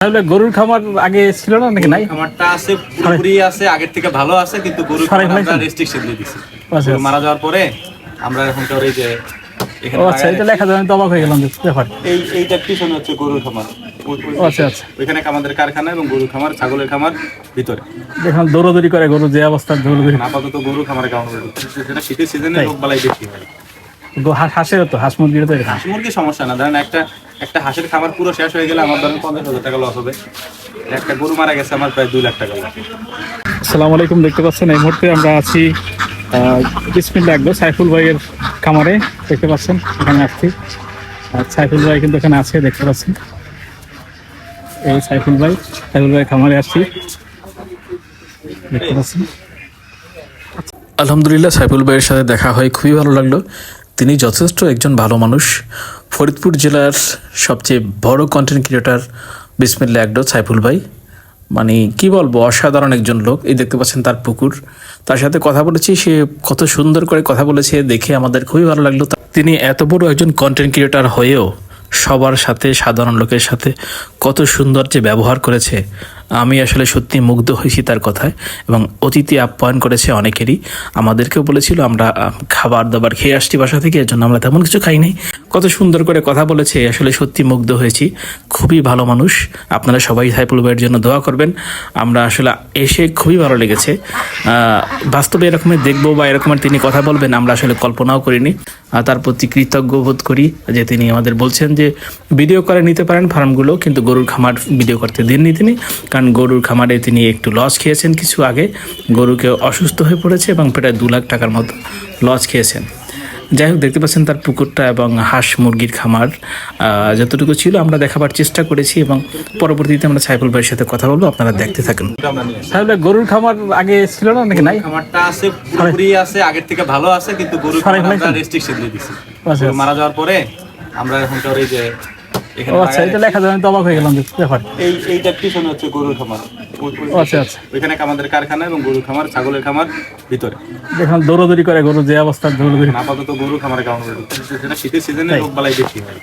তাহলে গরুর খামার আগে ছিল না নাকি নাই? খামারটা আছে পুরোপুরি আছে আগের থেকে ভালো আছে কিন্তু গরু সরাই খামার আমরা ফেলাইছেন? রেস্ট্রিকশন দিয়ে দিছি। আচ্ছা, মারা যাওয়ার পরে আমরা এখন তো এই যে এখানে আচ্ছা এটা লেখা তো অবাক হয়ে গেলাম ব্যাপার। এই এইটা পিছনে হচ্ছে গরুর খামার। আচ্ছা আচ্ছা। ওইখানে আমাদের কারখানা এবং গরুর খামার ছাগলের খামার ভিতরে। দেখলাম দৌড়দৌড়ি করে গরু যে অবস্থা দৌড়দৌড়ি। আপাতত গরু খামারের কারণে সেটা শীতের সিজনে বালাই বেশি হয়। হাঁসেরও তো হাঁস মুরগিরও তো হাঁস মুরগির সমস্যা না। ধরেন একটা একটা হাঁসের খামার পুরো শেষ হয়ে গেলে আমার ধরেন পঞ্চাশ হাজার টাকা লস হবে। একটা গরু মারা গেছে আমার প্রায় দুই লাখ টাকা loss। আসসালামু আলাইকুম দেখতে পাচ্ছেন এই মুহূর্তে আমরা আছি বিসমিল্লা একদম সাইফুল ভাইয়ের খামারে দেখতে পাচ্ছেন এখানে আসছি। সাইফুল ভাই কিন্তু এখানে আছে দেখতে পাচ্ছেন। এই সাইফুল ভাই সাইফুল ভাই খামারে আসছি। দেখতে পাচ্ছেন। আলহামদুলিল্লাহ সাইফুল ভাইয়ের সাথে দেখা হয় খুবই ভালো লাগল। তিনি যথেষ্ট একজন ভালো মানুষ। ফরিদপুর জেলার সবচেয়ে বড় কন্টেন্ট ক্রিয়েটার বিসমিল্লা একডো সাইফুল ভাই। মানে কি বলব, অসাধারণ একজন লোক। এই দেখতে পাচ্ছেন তার পুকুর। তার সাথে কথা বলেছি, সে কত সুন্দর করে কথা বলেছে, দেখে আমাদের খুবই ভালো লাগল। তিনি এত বড় একজন কন্টেন্ট ক্রিয়েটার হয়েও সবার সাথে, সাধারণ লোকের সাথে কত সুন্দর যে ব্যবহার করেছে। আমি আসলে সত্যি মুগ্ধ হয়েছি তার কথায়, এবং অতিথি আপ্যায়ন করেছে অনেকেরই। আমাদেরকেও বলেছিল, আমরা খাবার দাবার খেয়ে আসছি বাসা থেকে এর জন্য আমরা তেমন কিছু খাই নাই কত সুন্দর করে কথা বলেছে, আসলে সত্যি মুগ্ধ হয়েছি। খুবই ভালো মানুষ। আপনারা সবাই সাইফুল ভাইয়ের জন্য দোয়া করবেন। আমরা আসলে এসে খুবই ভালো লেগেছে। বাস্তবে এরকমের দেখব বা এরকমের তিনি কথা বলবেন, আমরা আসলে কল্পনাও করিনি। তার প্রতি কৃতজ্ঞ বোধ করি যে তিনি আমাদের বলছেন যে, ভিডিও করে নিতে পারেন ফার্মগুলো, কিন্তু গরুর খামার ভিডিও করতে দেননি তিনি। কারণ গরুর খামারে তিনি একটু লস খেয়েছেন কিছু আগে। গরুকে অসুস্থ হয়ে পড়েছে এবং প্রায় দু লাখ টাকার মতো লস খেয়েছেন। যাই হোক দেখতে পাচ্ছেন তার পুকুরটা এবং হাঁস মুরগির খামার যতটুকু ছিল আমরা দেখাবার চেষ্টা করেছি এবং পরবর্তীতে আমরা সাইফুল ভাইয়ের সাথে কথা বলব আপনারা দেখতে থাকেন। গরুর খামার আগে ছিল না নাকি? নাই? খামারটা আছে পুরোপুরি আছে আগের থেকে ভালো আছে কিন্তু গরু সরাই খামার রেস্ট্রিকশন দিয়ে দিছি। আচ্ছা, মারা যাওয়ার পরে আমরা এখন তো এই যে ও আচ্ছা এটা লেখা যায় আমি অবাক হয়ে গেলাম ব্যাপার। এই এইটা পিছনে হচ্ছে গরুর খামার। আচ্ছা আচ্ছা। ওইখানে আমাদের কারখানা এবং গরুর খামার ছাগলের খামার ভিতরে। দৌড়দৌড়ি করে গরু যে অবস্থা দৌড়দৌড়ি। আপাতত গরু খামারের কারণে সেটা শীতের সিজনে রোগ বালাই বেশি হয়।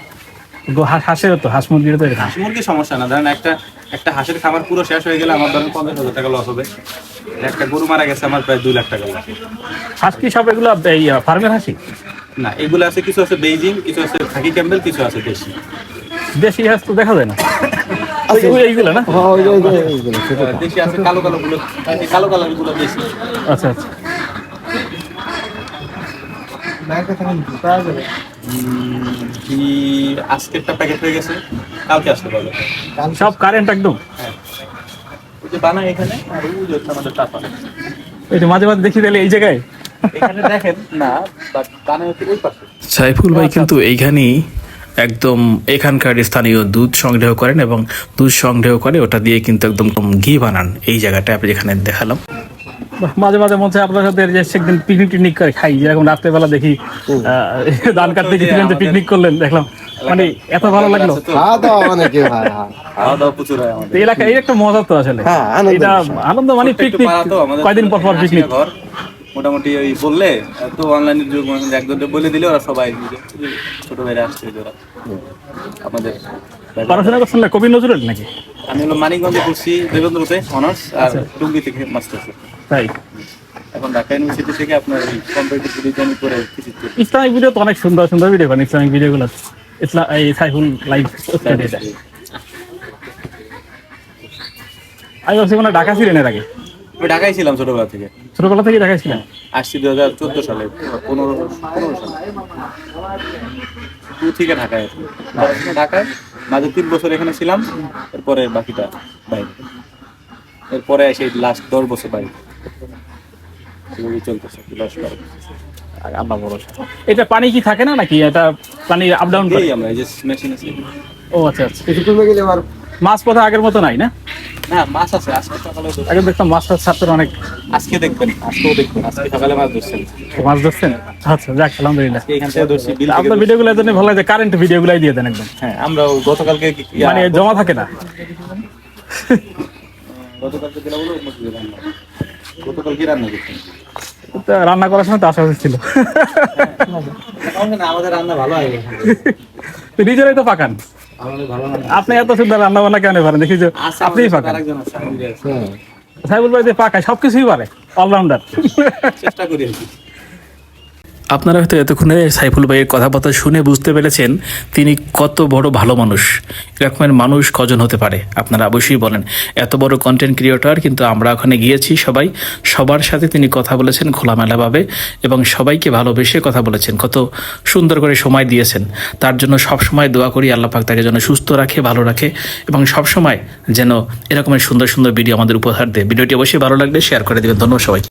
গো- হাঁস- হাঁসেরও তো হাঁস মুরগিরও তো হাঁস মুরগির সমস্যা না। ধরেন একটা একটা হাঁসের খামার পুরো শেষ হয়ে গেলে আমার ধরেন পঞ্চাশ হাজার টাকা লস হবে। একটা গরু মারা গেছে আমার প্রায় দুই লাখ টাকা loss। হাঁস কি সব এগুলো ফার্মের হাসি না এগুলো আছে কিছু আছে বেইজিং কিছু আছে খাকি ক্যাম্বেল কিছু আছে দেশি। দেশি হাঁস তো দেখা যায় না। এইগুলো না? দেশি আছে কালো কালো গুলো কালো কালারগুলো দেশি আচ্ছা আচ্ছা। কি আজকেরটা প্যাকেট হয়ে গেছে কালকে আসতে পারবে। সব কারেন্ট একদম? ওই যে বানায় এখানে আর ওই যে আমাদের এই মাঝে মাঝে দেখি তাহলে এই জায়গায়? এখানে দেখেন না বাট বানায় ওই পাশে। সাইফুল ভাই কিন্তু এইখানেই একদম এখানকার স্থানীয় দুধ সংগ্রহ করেন এবং দুধ সংগ্রহ করে ওটা দিয়ে কিন্তু একদম ঘি বানান। এই জায়গাটা আপনি যেখানে দেখালাম। মাঝে মাঝে মনে হয় আপনার সাথে যে একদিন পিকনিক টিকনিক করে খাই যেরকম রাত্রেবেলা দেখি আহ, ধান কাটতে গেছিলেন যে পিকনিক করলেন দেখলাম। মানে এত ভালো লাগল। তো এলাকা এই একটা মজা তো আসলে। হ্যাঁ, এটা আনন্দ মানে পিকনিক কয়দিন পর পর পিকনিক ঘর। মোটামুটি ওই বললে তো অনলাইনের যুগ মানে একজনকে বলে দিলে ওরা সবাই। ছোট ভাইরা আসছে ওরা। আমাদের পড়াশোনা করছেন না কবি নজরুল নাকি? আমি হলো মানিকগঞ্জে পড়ছি দেবেন্দ্রতে অনার্স আর টুঙ্গি থেকে মাস্টার্স তাই? এখন ঢাকা ইউনিভার্সিটি থেকে আপনার কম্পিটিটিভ করে ইসলামিক ভিডিও তো অনেক সুন্দর সুন্দর ভিডিও বানান ইসলামিক ভিডিও গুলো। ইসলাম এই সাইফুল লাইভ আমি ভাবছি মানে ঢাকা ছিলেন এর আগে। আমি ঢাকায় ছিলাম ছোটবেলা থেকে। ছোটবেলা থেকে ঢাকা ছিলেন? আসছি দু হাজার চোদ্দ সালে পনেরো পনেরো সালে। টু থেকে ঢাকায় ঢাকায় মাঝে তিন বছর এখানে ছিলাম এরপরে বাকিটা বাইরে। এরপরে এসে লাস্ট দশ বছর বাইরে। চলতেছে আল্লাহ বড় এটা পানি কি থাকে না নাকি? এটা পানি আপ ডাউন করে? আমরা এই যে মেশিন আছে। ও আচ্ছা আচ্ছা। গেলে আবার মাছ পথে আগের মতো নাই না? না মাছ আছে আজকে সকালে আগে দেখতাম মাছ টাছ ছাড়তেন অনেক। আজকে দেখবেন আজকেও দেখবেন আজকে সকালে মাছ ধরছেন। মাছ ধরছেন? আচ্ছা যাক আলহামদুলিল্লাহ। এখান থেকে ধরছি বিল আপনার ভিডিওগুলো জন্য ভালো লাগে কারেন্ট ভিডিওগুলাই দিয়ে দেন একদম। হ্যাঁ আমরা গতকালকে মানে জমা থাকে না। গতকালকে দিলাম বলো মসজিদে রান্না গতকাল কি রান্না করছেন রান্না করার সময় তো আশা ছিল আমাদের রান্না ভালো হয়। নিজেরাই তো পাকান। আপনি এত সুন্দর রান্না বান্না কেন পারেন দেখি যে আপনিই। সাইবুল ভাই যে পাকায় সবকিছুই পারে অলরাউন্ডার চেষ্টা করি। আপনারা হয়তো এতক্ষণে সাইফুল ভাইয়ের কথাবার্তা শুনে বুঝতে পেরেছেন তিনি কত বড় ভালো মানুষ। এরকমের মানুষ কজন হতে পারে? আপনারা অবশ্যই বলেন। এত বড় কন্টেন্ট ক্রিয়েটর কিন্তু আমরা ওখানে গিয়েছি সবাই। সবার সাথে তিনি কথা বলেছেন খোলামেলাভাবে এবং সবাইকে ভালোবেসে কথা বলেছেন। কত সুন্দর করে সময় দিয়েছেন। তার জন্য সব সময় দোয়া করি আল্লাহ পাক তাকে যেন সুস্থ রাখে, ভালো রাখে এবং সব সময় যেন এরকমের সুন্দর সুন্দর ভিডিও আমাদের উপহার দেয়। ভিডিওটি অবশ্যই ভালো লাগলে শেয়ার করে দেবেন। ধন্যবাদ সবাই